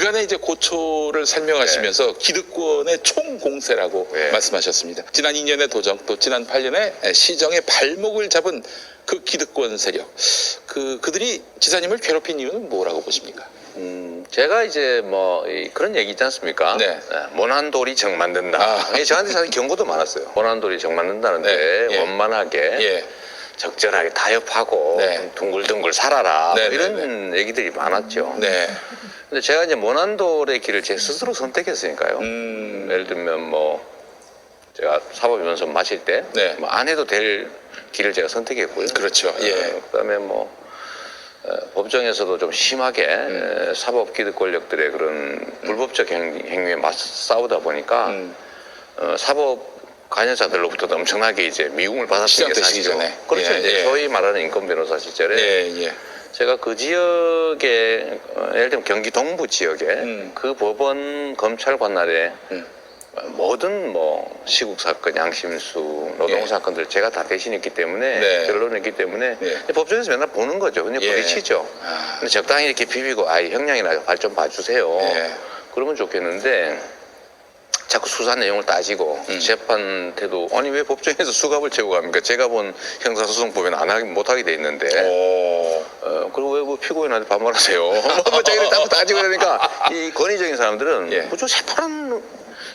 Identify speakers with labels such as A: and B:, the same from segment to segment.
A: 그간의 이제 고초를 설명하시면서 기득권의 총공세라고
B: 네.
A: 말씀하셨습니다. 지난 2년의 도정 또 지난 8년의 시정의 발목을 잡은 그 기득권 세력 그 그들이 지사님을 괴롭힌 이유는 뭐라고 보십니까?
B: 음, 제가 이제 뭐 이, 그런 얘기 있지 않습니까?
A: 네.
B: 모난돌이 정 만든다.
A: 아.
B: 이게 저한테 사실 경고도 많았어요. 모난돌이 정 만든다는데
A: 네, 예.
B: 원만하게
A: 예.
B: 적절하게 타협하고
A: 네.
B: 둥글둥글 살아라
A: 네,
B: 뭐
A: 네,
B: 이런 얘기들이 많았죠.
A: 네.
B: 근데 제가 이제 모난돌의 길을 제 스스로 선택했으니까요.
A: 음.
B: 예를 들면 뭐 제가 사법 연수 마칠 때
A: 네.
B: 뭐 안 해도 될 길을 제가 선택했고요.
A: 그렇죠. 예.
B: 어, 그다음에 뭐 어, 법정에서도 좀 심하게
A: 음.
B: 에, 사법 기득 권력들의 그런 불법적 행, 행위에 맞서 싸우다 보니까
A: 음.
B: 어, 사법 관여자들로부터도 엄청나게 이제 미움을 받았던 게 사실이죠.
A: 전에.
B: 그렇죠.
A: 예,
B: 이제
A: 예.
B: 소위 말하는 인권 변호사 시절에
A: 예, 예.
B: 제가 그 지역에 어, 예를 들면 경기 동부 지역에
A: 음.
B: 그 법원 검찰 관할에
A: 음.
B: 모든 뭐 시국 사건, 양심수, 노동
A: 예.
B: 사건들 제가 다 대신했기 때문에
A: 네.
B: 결론냈기 때문에
A: 예.
B: 법정에서 맨날 보는 거죠. 그냥
A: 예.
B: 부딪히죠.
A: 아.
B: 근데 적당히 이렇게 비비고 아이 형량이나 발 좀 봐주세요.
A: 예.
B: 그러면 좋겠는데 자꾸 수사 내용을 따지고
A: 음.
B: 재판 태도 아니 왜 법정에서 수갑을 채고 갑니까? 제가 본 형사소송법에는 안 하기 못하게 돼 있는데
A: 오.
B: 어, 그리고 왜 뭐 피고인한테 반말하세요? 뭐 자기를 따고 따지고 그러니까 이 권위적인 사람들은
A: 예.
B: 뭐저 새파란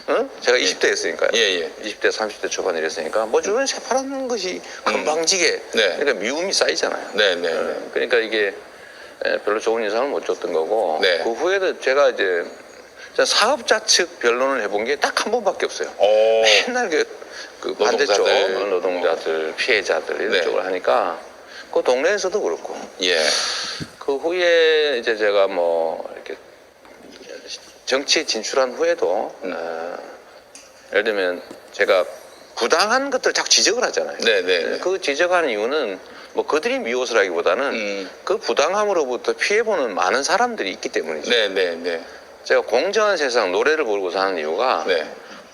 B: 어? 제가 20대였으니까요.
A: 예, 예.
B: 20대, 30대 초반에 이랬으니까 뭐 주변에 새파란 것이
A: 음. 네.
B: 그러니까 미움이 쌓이잖아요.
A: 네, 네. 네.
B: 어, 그러니까 이게 에, 별로 좋은 인상을 못 줬던 거고
A: 네.
B: 그 후에도 제가 이제 사업자 측 변론을 해본 게 딱 한 번밖에 없어요.
A: 오.
B: 맨날 그, 그 반대쪽
A: 노동자들.
B: 노동자들, 피해자들 이런
A: 네.
B: 쪽을 하니까 그 동네에서도 그렇고
A: 예.
B: 그 후에 이제 제가 뭐 이렇게 정치에 진출한 후에도
A: 음.
B: 어, 예를 들면 제가 부당한 것들 자꾸 지적을 하잖아요.
A: 네, 네, 네.
B: 그 지적하는 이유는 뭐 그들이 미워서라기보다는
A: 음.
B: 그 부당함으로부터 피해보는 많은 사람들이 있기 때문이죠.
A: 네, 네, 네.
B: 제가 공정한 세상 노래를 부르고 사는 이유가
A: 네.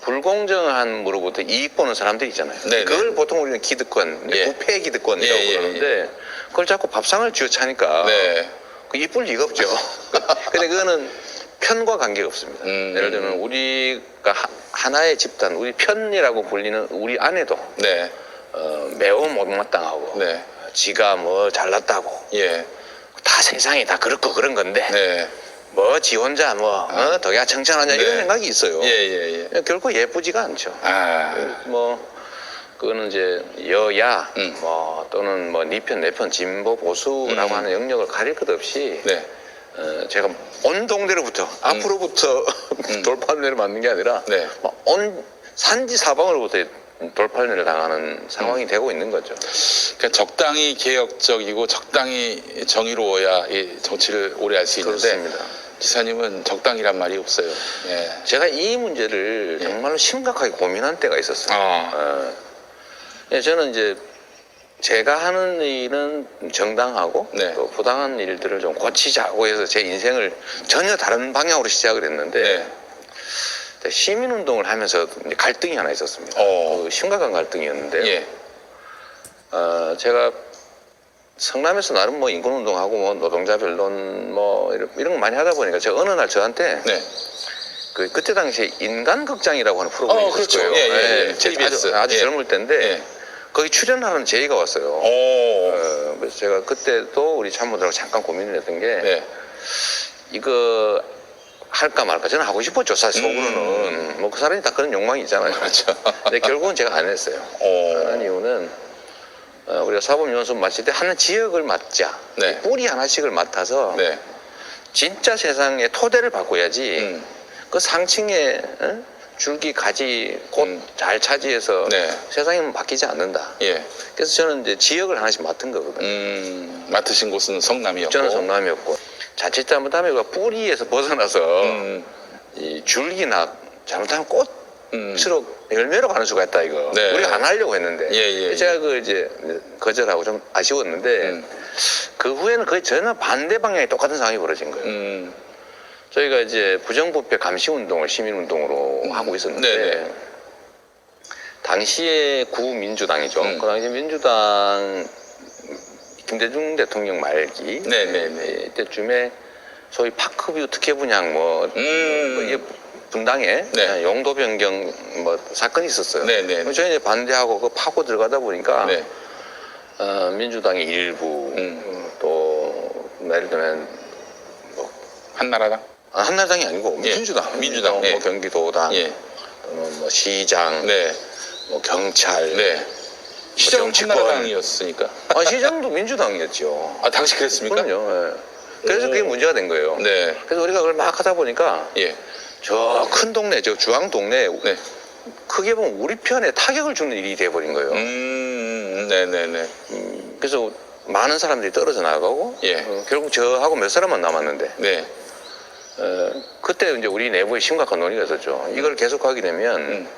B: 불공정함으로부터 이익 보는 사람들이 있잖아요.
A: 네, 네.
B: 그걸 보통 우리는 기득권,
A: 예.
B: 부패 기득권이라고
A: 예, 예,
B: 그러는데 그걸 자꾸 밥상을 쥐어차니까
A: 네.
B: 그 이쁠 리가 없죠. 근데 그거는 편과 관계가 없습니다.
A: 음.
B: 예를 들면 우리가 하- 하나의 집단, 우리 편이라고 불리는 우리 안에도
A: 네.
B: 어, 매우 못마땅하고
A: 네.
B: 지가 뭐 잘났다고
A: 예.
B: 다 세상이 다 그렇고 그런 건데
A: 네.
B: 뭐 지 혼자 뭐 어, 덕야 청천하냐
A: 네.
B: 이런 생각이 있어요.
A: 예, 예, 예.
B: 결코 예쁘지가 않죠.
A: 아.
B: 뭐 그거는 이제 여야
A: 음.
B: 뭐 또는 뭐 니편 내편 진보 보수라고
A: 음.
B: 하는 영역을 가릴 것 없이
A: 네.
B: 어, 제가 온 동네로부터 앞으로부터 돌판매를 맞는 게 아니라
A: 네.
B: 막온 산지 사방으로부터 돌판매를 당하는 상황이 되고 있는 거죠.
A: 그러니까 적당히 개혁적이고 적당히 정의로워야 이 정치를 오래 할 수 있는데
B: 그렇습니다.
A: 지사님은 적당이란 말이 없어요. 예.
B: 제가 이 문제를
A: 예.
B: 정말로 심각하게 고민한 때가 있었어요.
A: 어.
B: 어, 예, 저는 이제 제가 하는 일은 정당하고
A: 네.
B: 또 부당한 일들을 좀 고치자고 해서 제 인생을 전혀 다른 방향으로 시작을 했는데
A: 네.
B: 시민운동을 하면서 갈등이 하나 있었습니다.
A: 어.
B: 그 심각한 갈등이었는데요.
A: 예.
B: 어, 제가 성남에서 나름 뭐 인권운동하고 뭐 노동자 변론 뭐 이런, 이런 거 많이 하다 보니까 제가 어느 날 저한테
A: 네.
B: 그 그때 당시에 인간극장이라고 하는 프로그램이
A: 어, 그렇죠.
B: 있었어요.
A: 예, 예, 예.
B: 제
A: TBS.
B: 아주, 아주
A: 예.
B: 젊을 때인데
A: 예.
B: 거기 출연하는 제의가 왔어요.
A: 오.
B: 어, 그래서 제가 그때도 우리 참모들하고 잠깐 고민을 했던 게
A: 네.
B: 이거 할까 말까 저는 하고 싶었죠. 사실 속으로는 뭐 그 사람이 다 그런 욕망이 있잖아요.
A: 음. 그렇죠.
B: 근데 결국은 제가 안 했어요.
A: 오.
B: 안 한 이유는 어, 우리가 사법연수원 마칠 때 하는 지역을 맡자.
A: 네.
B: 뿌리 하나씩을 맡아서
A: 네.
B: 진짜 세상의 토대를 바꿔야지
A: 음.
B: 그 상층에 어? 줄기 가지 꽃
A: 음.
B: 잘 차지해서
A: 네.
B: 세상이 바뀌지 않는다.
A: 예.
B: 그래서 저는 이제 지역을 하나씩 맡은 거거든요.
A: 음. 맡으신 곳은 성남이었고.
B: 저는 성남이었고 자칫 잘못하면 우리가 뿌리에서 벗어나서
A: 음.
B: 이 줄기나 잘못하면
A: 음.
B: 꽃으로 열매로 가는 수가 있다 이거.
A: 네.
B: 우리가 안 하려고 했는데
A: 예, 예, 예.
B: 제가 그 이제 거절하고 좀 아쉬웠는데
A: 음.
B: 그 후에는 거의 전혀 반대 방향이 똑같은 상황이 벌어진 거예요.
A: 음.
B: 저희가 이제 부정부패 감시 운동을 시민 운동으로 하고 있었는데
A: 네네.
B: 당시에 구민주당이죠.
A: 음.
B: 그 당시 민주당 김대중 대통령 말기
A: 네네네.
B: 예, 이때쯤에 소위 파크뷰 특혜 분양 뭐
A: 음.
B: 이게 분당에
A: 네.
B: 용도 변경 뭐 사건이 있었어요.
A: 네, 네, 네.
B: 저희 이제 반대하고 그 파고 들어가다 보니까
A: 네.
B: 어, 민주당의 일부
A: 음.
B: 음, 또 예를 들면
A: 한나라당.
B: 아, 한나라당이 아니고
A: 예.
B: 민주당,
A: 민주당,
B: 뭐
A: 예.
B: 경기도당,
A: 예.
B: 또는 뭐 시장,
A: 네.
B: 뭐 경찰,
A: 네. 시정은
B: 정치권.
A: 한나라당이었으니까.
B: 아, 시장도 민주당이었죠.
A: 아 당시 그랬습니까?
B: 그럼요. 예. 그래서 그게 문제가 된 거예요.
A: 네.
B: 그래서 우리가 그걸 막 하다 보니까
A: 예.
B: 저 큰 동네, 저 주황 동네
A: 네.
B: 크게 보면 우리 편에 타격을 주는 일이 돼버린 거예요.
A: 음. 네네네.
B: 음, 그래서 많은 사람들이 떨어져 나가고
A: 예.
B: 어, 결국 저하고 몇 사람만 남았는데
A: 네.
B: 어, 그때 이제 우리 내부에 심각한 논의가 있었죠. 이걸 계속하게 되면
A: 음.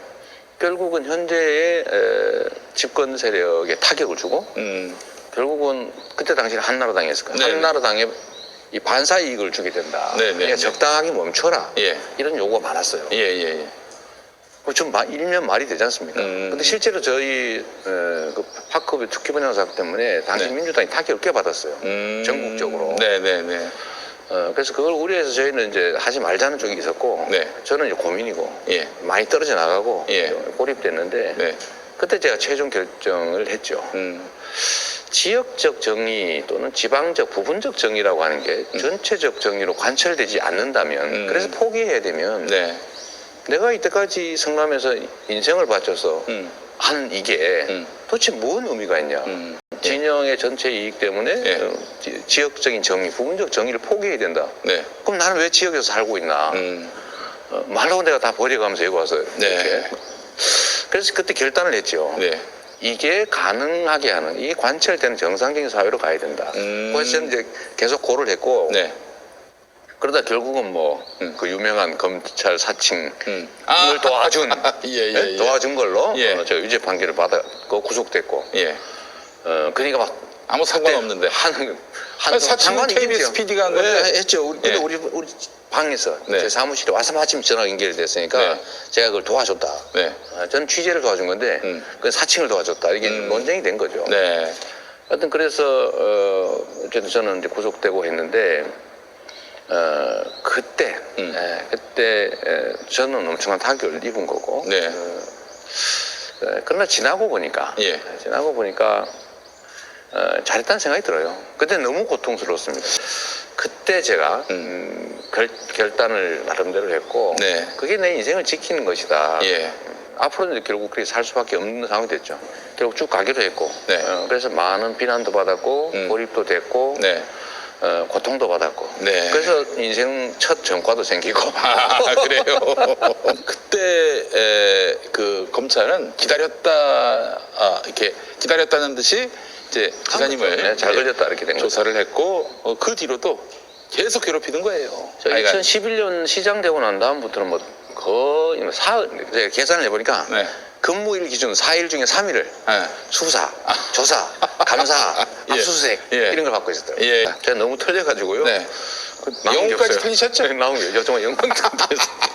B: 결국은 현재의 에, 집권 세력에 타격을 주고
A: 음.
B: 결국은 그때 당시에 한나라당이었을 거예요.
A: 네네.
B: 한나라당에 이 반사 이익을 주게 된다.
A: 네네.
B: 그러니까 적당하게 멈춰라.
A: 예.
B: 이런 요구가 많았어요.
A: 예, 예, 예.
B: 뭐좀 마- 일면 말이 되지 않습니까?
A: 음.
B: 근데 실제로 저희 에, 그 파크비 특혜 분양 사업 때문에 당시
A: 네.
B: 민주당이 타격을 꽤 받았어요.
A: 음.
B: 전국적으로.
A: 네네네.
B: 어, 그래서 그걸 우려해서 저희는 이제 하지 말자는 쪽이 있었고
A: 네.
B: 저는 이제 고민이고
A: 예.
B: 많이 떨어져 나가고
A: 예.
B: 고립됐는데
A: 네.
B: 그때 제가 최종 결정을 했죠.
A: 음.
B: 지역적 정의 또는 지방적 부분적 정의라고 하는 게 전체적 정의로 관철되지 않는다면
A: 음.
B: 그래서 포기해야 되면
A: 네.
B: 내가 이때까지 성남에서 인생을 바쳐서
A: 음.
B: 한 이게
A: 음.
B: 도대체 뭔 의미가 있냐.
A: 음.
B: 진영의 전체 이익 때문에. 어, 지- 지역적인 정의, 부분적 정의를 포기해야 된다.
A: 네.
B: 그럼 나는 왜 지역에서 살고 있나?
A: 음.
B: 어, 말로 내가 다 버려가면서 여기 와서
A: 네.
B: 이렇게. 그래서 그때 결단을 했죠.
A: 네.
B: 이게 가능하게 하는 이게 관철되는 정상적인 사회로 가야 된다.
A: 음.
B: 그래서 저는 이제 계속 고를 했고
A: 네.
B: 그러다 결국은 뭐그
A: 음.
B: 유명한 검찰 사칭을
A: 음.
B: 도와준
A: 예, 예, 예.
B: 도와준 걸로
A: 예.
B: 어, 저 유죄 판결을 받았고 구속됐고
A: 예.
B: 어, 그러니까 막
A: 아무 상관없는데.
B: 한,
A: 아니, 사칭은 KBS PD 가 한 건데.
B: 네, 했죠. 우리, 근데
A: 예.
B: 우리, 우리 방에서
A: 네.
B: 제 사무실에 와서 마침 전화 연결이 됐으니까
A: 네.
B: 제가 그걸 도와줬다.
A: 네.
B: 아, 저는 취재를 도와준 건데
A: 음.
B: 그 사칭을 도와줬다. 이게
A: 음.
B: 논쟁이 된 거죠.
A: 네.
B: 하여튼 그래서 어, 어쨌든 저는 이제 구속되고 했는데 어, 그때
A: 음.
B: 예, 그때 에, 저는 엄청난 타격을 입은 거고
A: 네.
B: 어, 에, 그러나 지나고 보니까
A: 예.
B: 지나고 보니까 어, 잘했다는 생각이 들어요. 그때 너무 고통스러웠습니다. 그때 제가 음, 결, 결단을 나름대로 했고
A: 네.
B: 그게 내 인생을 지키는 것이다.
A: 예.
B: 앞으로는 결국 그렇게 살 수밖에 없는 상황이 됐죠. 결국 쭉 가기로 했고
A: 네.
B: 어, 그래서 많은 비난도 받았고
A: 음.
B: 고립도 됐고
A: 네.
B: 어, 고통도 받았고
A: 네.
B: 그래서 인생 첫 전과도 생기고
A: 아, 그래요. 그때 에, 그 검찰은 기다렸다 아, 이렇게 기다렸다는 듯이 이제 기사님을
B: 네, 잘
A: 예,
B: 걸렸다 이렇게 된 거죠.
A: 조사를 했고 어, 그 뒤로도 계속 괴롭히는 거예요.
B: 저
A: 하여간.
B: 2011년 시장 되고 난 다음부터는 뭐 거의 뭐 사흘 제가 계산을 해보니까
A: 네.
B: 근무일 기준 4일 중에 3일을
A: 예.
B: 수사, 조사, 감사,
A: 예.
B: 압수수색
A: 예.
B: 이런 걸 받고 있었더라고요.
A: 예.
B: 제가 너무 털려가지고요.
A: 네. 영웅까지
B: 없어요.
A: 털리셨죠?
B: 네, 나온 게 정말 영광 상태에서